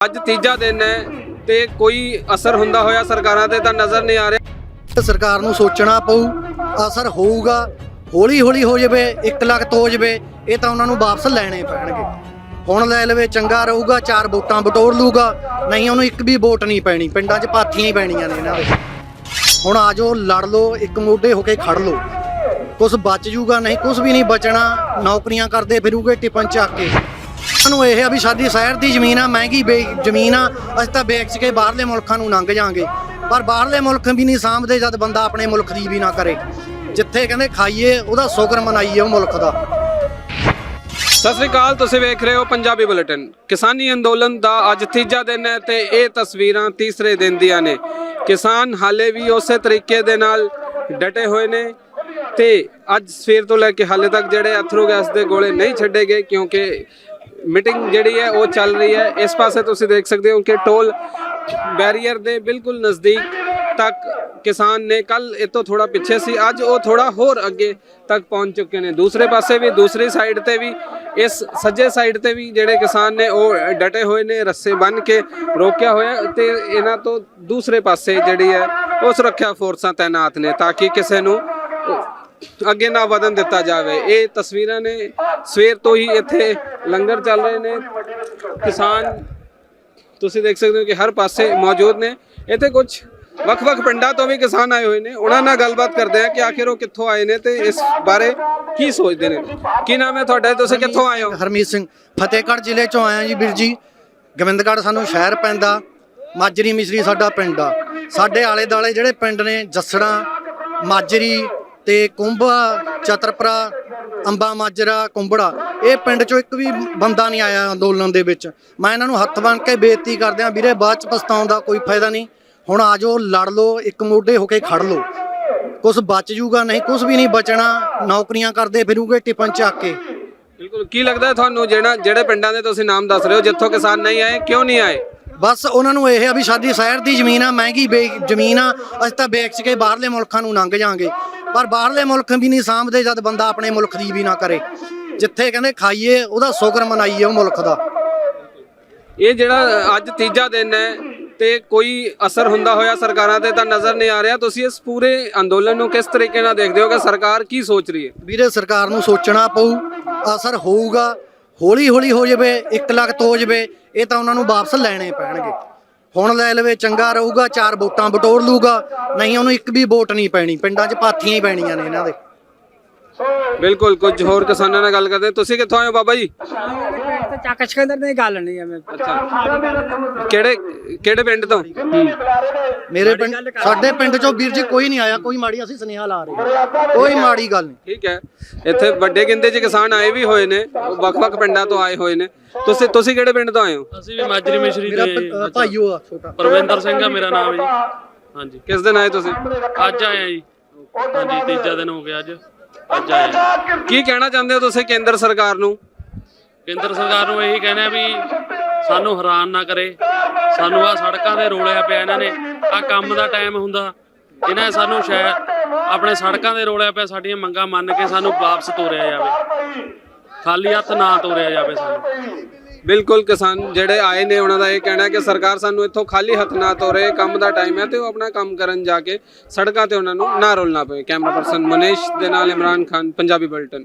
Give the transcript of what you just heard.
ਅੱਜ ਤੀਜਾ ਦਿਨ ਹੈ ਤੇ ਕੋਈ ਅਸਰ ਹੁੰਦਾ ਹੋਇਆ ਸਰਕਾਰਾਂ ਤੇ ਤਾਂ ਨਜ਼ਰ ਨਹੀਂ ਆ ਰਿਹਾ। ਤੇ ਸਰਕਾਰ ਨੂੰ ਸੋਚਣਾ ਪਊ, ਅਸਰ ਹੋਊਗਾ, ਹੌਲੀ ਹੌਲੀ ਹੋ ਜਾਵੇ 1 ਲੱਖ ਤੋਂ ਹੋ ਜਾਵੇ, ਇਹ ਤਾਂ ਉਹਨਾਂ ਨੂੰ ਵਾਪਸ ਲੈਣੇ ਪੈਣਗੇ। ਹੁਣ ਲੈ ਲਵੇ, ਚੰਗਾ ਰਹੂਗਾ, ਚਾਰ ਵੋਟਾਂ ਬਟੋਰ ਲੂਗਾ ਨਹੀਂ ਉਹਨੂੰ ਇੱਕ ਵੀ ਵੋਟ ਨਹੀਂ ਪੈਣੀ, ਪਿੰਡਾਂ 'ਚ ਪਾਥੀਆਂ ਹੀ ਪੈਣੀਆਂ ਨੇ ਇਹਨਾਂ ਦੇ। ਹੁਣ ਆ ਜਾਓ, ਲੜ ਲਓ, ਇੱਕ ਮੋਢੇ ਹੋ ਕੇ ਖੜ ਲਓ। ਕੁਝ ਬਚ ਜੂਗਾ, ਨਹੀਂ ਕੁਝ ਵੀ ਨਹੀਂ ਬਚਣਾ, ਨੌਕਰੀਆਂ ਕਰਦੇ ਫਿਰੂਗੇ ਟਿਪਨ ਚੱਕ ਕੇ। ਸਾਨੂੰ ਇਹ ਆ ਵੀ ਸਾਡੀ ਸ਼ਹਿਰ ਦੀ ਜ਼ਮੀਨ ਆ, ਮਹਿੰਗੀ ਜ਼ਮੀਨ ਆ, ਅਸੀਂ ਤਾਂ ਵੇਚ ਕੇ ਬਾਹਰਲੇ ਮੁਲਕਾਂ ਨੂੰ ਲੰਘ ਜਾਾਂਗੇ। ਪਰ ਬਾਹਰਲੇ ਮੁਲਕ ਵੀ ਨਹੀਂ ਸਾਂਭਦੇ ਜਦ ਬੰਦਾ ਆਪਣੇ ਮੁਲਕ ਦੀ ਵੀ ਨਾ ਕਰੇ। ਜਿੱਥੇ ਕਹਿੰਦੇ ਖਾਈਏ, ਉਹਦਾ ਸ਼ੁਕਰ ਮਨਾਈਏ ਉਹ ਮੁਲਕ ਦਾ। ਸਤਿ ਸ੍ਰੀ ਅਕਾਲ, ਤੁਸੀਂ ਵੇਖ ਰਹੇ ਹੋ ਪੰਜਾਬੀ ਬੁਲੇਟਿਨ। ਕਿਸਾਨੀ ਅੰਦੋਲਨ ਦਾ ਅੱਜ ਤੀਜਾ ਦਿਨ ਹੈ ਤੇ ਇਹ ਤਸਵੀਰਾਂ ਤੀਸਰੇ ਦਿਨ ਦੀਆਂ ਨੇ। ਕਿਸਾਨ ਹਾਲੇ ਵੀ ਉਸੇ ਤਰੀਕੇ ਦੇ ਨਾਲ ਡਟੇ ਹੋਏ ਨੇ ਤੇ ਅੱਜ ਸਵੇਰ ਤੋਂ ਲੈ ਕੇ ਹਾਲੇ ਤੱਕ ਜਿਹੜੇ ਅਥਰੂ ਗੈਸ ਦੇ ਗੋਲੇ ਨਹੀਂ ਛੱਡੇ ਗਏ, ਕਿਉਂਕਿ ਮੀਟਿੰਗ ਜਿਹੜੀ ਹੈ ਉਹ ਚੱਲ ਰਹੀ ਹੈ। ਇਸ ਪਾਸੇ ਤੁਸੀਂ ਦੇਖ ਸਕਦੇ ਹੋ ਕਿ ਟੋਲ ਬੈਰੀਅਰ ਦੇ ਬਿਲਕੁਲ ਨਜ਼ਦੀਕ ਤੱਕ ਕਿਸਾਨ ਨੇ ਕੱਲ ਇਹ ਤੋਂ ਥੋੜਾ ਪਿੱਛੇ ਸੀ। ਅੱਜ ਉਹ ਥੋੜਾ ਹੋਰ ਅੱਗੇ ਤੱਕ ਪਹੁੰਚ ਚੁੱਕੇ ਨੇ। ਦੂਸਰੇ ਪਾਸੇ ਵੀ, ਦੂਸਰੀ ਸਾਈਡ ਤੇ ਵੀ, ਇਸ ਸੱਜੇ ਸਾਈਡ ਤੇ ਵੀ ਜਿਹੜੇ ਕਿਸਾਨ ਨੇ ਉਹ ਡਟੇ ਹੋਏ ਨੇ, ਰੱਸੇ ਬੰਨ ਕੇ ਰੋਕਿਆ ਹੋਇਆ ਤੇ ਇਹਨਾਂ ਤੋਂ ਦੂਸਰੇ ਪਾਸੇ ਜਿਹੜੀ ਹੈ ਉਹ ਸੁਰੱਖਿਆ ਫੋਰਸਾਂ ਤਾਇਨਾਤ ਨੇ ਤਾਂ ਕਿ ਕਿਸੇ ਨੂੰ ਅੱਗੇ ਨਾ ਵਧਣ ਦਿੱਤਾ ਜਾਵੇ। ਇਹ ਤਸਵੀਰਾਂ ਨੇ ਸਵੇਰ ਤੋਂ ਹੀ ਇੱਥੇ ਲੰਗਰ ਚੱਲ ਰਹੇ ਨੇ। ਕਿਸਾਨ ਤੁਸੀਂ ਦੇਖ ਸਕਦੇ ਹੋ ਕਿ ਹਰ ਪਾਸੇ ਮੌਜੂਦ ਨੇ। ਇੱਥੇ ਕੁਝ ਵੱਖ-ਵੱਖ ਪਿੰਡਾਂ ਤੋਂ ਵੀ ਕਿਸਾਨ ਆਏ ਹੋਏ ਨੇ। ਉਹਨਾਂ ਨਾਲ ਗੱਲਬਾਤ ਕਰਦੇ ਆ ਕਿ ਆਖਿਰ ਉਹ ਕਿੱਥੋਂ ਆਏ ਨੇ ਤੇ ਇਸ ਬਾਰੇ ਕੀ ਸੋਚਦੇ ਨੇ। ਕੀ ਨਾਮ ਹੈ ਤੁਹਾਡਾ? ਤੁਸੀਂ ਕਿੱਥੋਂ ਆਏ ਹੋ? ਹਰਮੀਤ ਸਿੰਘ ਫਤਿਹਗੜ੍ਹ ਜ਼ਿਲ੍ਹੇ ਚੋਂ ਆਇਆ ਜੀ ਵੀਰ ਜੀ। ਗੋਬਿੰਦਗੜ੍ਹ ਸਾਨੂੰ ਸ਼ਹਿਰ ਪੈਂਦਾ ਮਾਜਰੀ ਮਿਸਰੀ ਸਾਡਾ ਪਿੰਡ ਆ। ਸਾਡੇ ਆਲੇ ਦਾਲੇ ਜਿਹੜੇ ਪਿੰਡ ਨੇ ਜੱਸੜਾ ਮਾਜਰੀ ਤੇ ਕੁੰਭਾ ਚਤਰਪਰਾ ਅੰਬਾ ਮਾਜਰਾ ਕੁੰਬੜਾ। ਇਹ ਪਿੰਡ ਚੋਂ ਇੱਕ ਵੀ ਬੰਦਾ ਨਹੀਂ ਆਇਆ ਅੰਦੋਲਨ ਦੇ ਵਿੱਚ। ਮੈਂ ਇਹਨਾਂ ਨੂੰ ਹੱਥ ਬੰਨ ਕੇ ਬੇਨਤੀ ਕਰਦੇ ਆ ਵੀਰੇ ਬਾਅਦ ਚ ਪਛਤਾਉਣ ਦਾ ਕੋਈ ਫਾਇਦਾ ਨਹੀਂ। ਹੁਣ ਆ ਜਾਓ ਲੜ ਲਓ ਇੱਕ ਮੋਢੇ ਹੋ ਕੇ ਖੜ ਲਓ। ਕੁਝ ਬਚ ਜੂਗਾ ਨਹੀਂ ਕੁਝ ਵੀ ਨਹੀਂ ਬਚਣਾ। ਨੌਕਰੀਆਂ ਕਰਦੇ ਫਿਰੂਗੇ ਟਿਪਨ ਚੱਕ ਕੇ। ਬਿਲਕੁਲ ਕੀ ਲੱਗਦਾ ਤੁਹਾਨੂੰ ਜਿਹੜਾ ਜਿਹੜੇ ਪਿੰਡਾਂ ਦੇ ਤੁਸੀਂ ਨਾਮ ਦੱਸ ਰਹੇ ਹੋ ਜਿੱਥੋਂ ਕਿਸਾਨ ਨਹੀਂ ਆਏ ਕਿਉਂ ਨਹੀਂ ਆਏ? ਬਸ ਉਹਨਾਂ ਨੂੰ ਇਹ ਆ ਵੀ ਸਾਡੀ ਸ਼ਹਿਰ ਦੀ ਜ਼ਮੀਨ ਆ ਮਹਿੰਗੀ ਜ਼ਮੀਨ ਆ। ਅਸੀਂ ਤਾਂ ਵੇਚ ਕੇ ਬਾਹਰਲੇ ਮੁਲਕਾਂ ਨੂੰ ਲੰਘ ਜਾਾਂਗੇ। ਪਰ ਬਾਹਰਲੇ ਮੁਲਕ ਵੀ ਨਹੀਂ ਸਾਂਭਦੇ ਜਦ ਬੰਦਾ ਆਪਣੇ ਮੁਲਕ ਦੀ ਵੀ ਨਾ ਕਰੇ। ਜਿੱਥੇ ਕਹਿੰਦੇ ਖਾਈਏ ਉਹਦਾ ਸ਼ੁਕਰ ਮਨਾਈਏ ਉਹ ਮੁਲਕ ਦਾ। ਇਹ ਜਿਹੜਾ ਅੱਜ ਤੀਜਾ ਦਿਨ ਹੈ ਤੇ ਕੋਈ ਅਸਰ ਹੁੰਦਾ ਹੋਇਆ ਸਰਕਾਰਾਂ ਤੇ ਤਾਂ ਨਜ਼ਰ ਨਹੀਂ ਆ ਰਿਹਾ। ਤੁਸੀਂ ਇਸ ਪੂਰੇ ਅੰਦੋਲਨ ਨੂੰ ਕਿਸ ਤਰੀਕੇ ਨਾਲ ਦੇਖਦੇ ਹੋ ਕਿ ਸਰਕਾਰ ਕੀ ਸੋਚ ਰਹੀ ਹੈ? ਵੀਰੇ ਸਰਕਾਰ ਨੂੰ ਸੋਚਣਾ ਪਊ ਅਸਰ ਹੋਊਗਾ। ਹੌਲੀ ਹੌਲੀ ਹੋ ਜਾਵੇ 1 ਲੱਖ ਤੋਂ ਹੋ ਜਾਵੇ ਇਹ ਤਾਂ ਉਹਨਾਂ ਨੂੰ ਵਾਪਸ ਲੈਣੇ ਪੈਣਗੇ। ਹੁਣ ਲੈ ਲਵੇ, ਚੰਗਾ ਰਹੂਗਾ, ਚਾਰ ਵੋਟਾਂ ਬਟੋਰ ਲੂਗਾ। ਨਹੀਂ, ਉਹਨੂੰ ਇੱਕ ਵੀ ਵੋਟ ਨਹੀਂ ਪੈਣੀ। ਪਿੰਡਾਂ 'ਚ ਪਾਥੀਆਂ ਹੀ ਪੈਣੀਆਂ ਨੇ ਇਹਨਾਂ ਦੇ। ਬਿਲਕੁਲ ਕੁਝ ਹੋਰ ਕਿਸਾਨਾਂ ਨਾਲ ਗੱਲ ਕਰਦੇ ਹਾਂ। ਤੁਸੀਂ ਕਿੱਥੋਂ ਆਏ ਹੋ ਬਾਬਾ ਜੀ? ਤੇ ਚੱਕ ਸਿਕੰਦਰ ਦੀ ਗੱਲ ਨਹੀਂ ਐਵੇਂ ਅੱਛਾ। ਕਿਹੜੇ ਕਿਹੜੇ ਪਿੰਡ ਤੋਂ? ਮੇਰੇ ਪਿੰਡ ਸਾਡੇ ਪਿੰਡ 'ਚੋਂ ਵੀਰ ਜੀ ਕੋਈ ਨਹੀਂ ਆਇਆ ਕੋਈ ਮਾੜੀ ਅਸੀਂ ਸੁਨੇਹਾ ਲਾ ਰਹੇ ਹਾਂ। ਕੋਈ ਮਾੜੀ ਗੱਲ ਨਹੀਂ। ਠੀਕ ਹੈ। ਇੱਥੇ ਵੱਡੇ ਗਿਣਤੀ 'ਚ ਕਿਸਾਨ ਆਏ ਵੀ ਹੋਏ ਨੇ ਵੱਖ-ਵੱਖ ਪਿੰਡਾਂ ਤੋਂ ਆਏ ਹੋਏ ਨੇ। ਤੁਸੀਂ ਤੁਸੀਂ ਕਿਹੜੇ ਪਿੰਡ ਤੋਂ ਆਏ ਹੋ? ਅਸੀਂ ਵੀ ਮਾਜਰੀ ਮਿਸ਼ਰੀ ਮੇਰਾ ਦੇ ਪ- ਅ, ਭਾਈਓ ਆ ਛੋਟਾ। ਪਰਵਿੰਦਰ ਸਿੰਘ ਆ ਮੇਰਾ ਨਾਮ ਜੀ। ਹਾਂਜੀ। ਕਿਸ ਦਿਨ ਆਏ ਤੁਸੀਂ? ਅੱਜ ਆਏ ਆ ਜੀ। ਹਾਂਜੀ ਤੀਜਾ ਦਿਨ ਹੋ ਗਿਆ ਅੱਜ। ਅੱਜ ਕੀ ਕਹਿਣਾ ਚਾਹੁੰਦੇ ਹੋ ਤੁਸੀਂ ਕੇਂਦਰ ਸਰਕਾਰ ਨੂੰ? ਕੇਂਦਰ ਸਰਕਾਰ ਨੂੰ ਇਹੀ ਕਹਿੰਦੇ ਵੀ ਸਾਨੂੰ ਹੈਰਾਨ ਨਾ ਕਰੇ। ਸਾਨੂੰ ਆ ਸੜਕਾਂ ਤੇ ਰੋਲਿਆ ਪਿਆ ਇਹਨਾਂ ਨੇ। ਆ ਕੰਮ ਦਾ ਟਾਈਮ ਹੁੰਦਾ। ਇਹਨਾਂ ਨੇ ਸਾਨੂੰ ਸ਼ਾਇਦ ਆਪਣੇ ਸੜਕਾਂ ਤੇ ਰੋਲਿਆ ਪਿਆ ਸਾਡੀਆਂ ਮੰਗਾਂ ਮੰਨ ਕੇ ਸਾਨੂੰ ਵਾਪਸ ਤੋਰਿਆ ਜਾਵੇ। ਖਾਲੀ ਹੱਥ ਨਾ ਤੋਰਿਆ ਜਾਵੇ ਸਾਨੂੰ। ਬਿਲਕੁਲ ਕਿਸਾਨ ਜਿਹੜੇ ਆਏ ਨੇ, ਉਹਨਾਂ ਦਾ ਇਹ ਕਹਿਣਾ ਹੈ ਕਿ ਸਰਕਾਰ ਸਾਨੂੰ ਇੱਥੋਂ ਖਾਲੀ ਹੱਥ ਨਾ ਤੋਰੇ, ਕੰਮ ਦਾ ਟਾਈਮ ਹੈ ਤੇ ਉਹ ਆਪਣਾ ਕੰਮ ਕਰਨ ਜਾ ਕੇ ਸੜਕਾਂ ਤੇ ਉਹਨਾਂ ਨੂੰ ਨਾ ਰੋਲਣਾ ਪਵੇ। ਕੈਮਰਾ ਪਰਸਨ ਮਨੀਸ਼ ਦੇ ਨਾਲ ਇਮਰਾਨ ਖਾਨ, ਪੰਜਾਬੀ ਬੁਲਟਨ।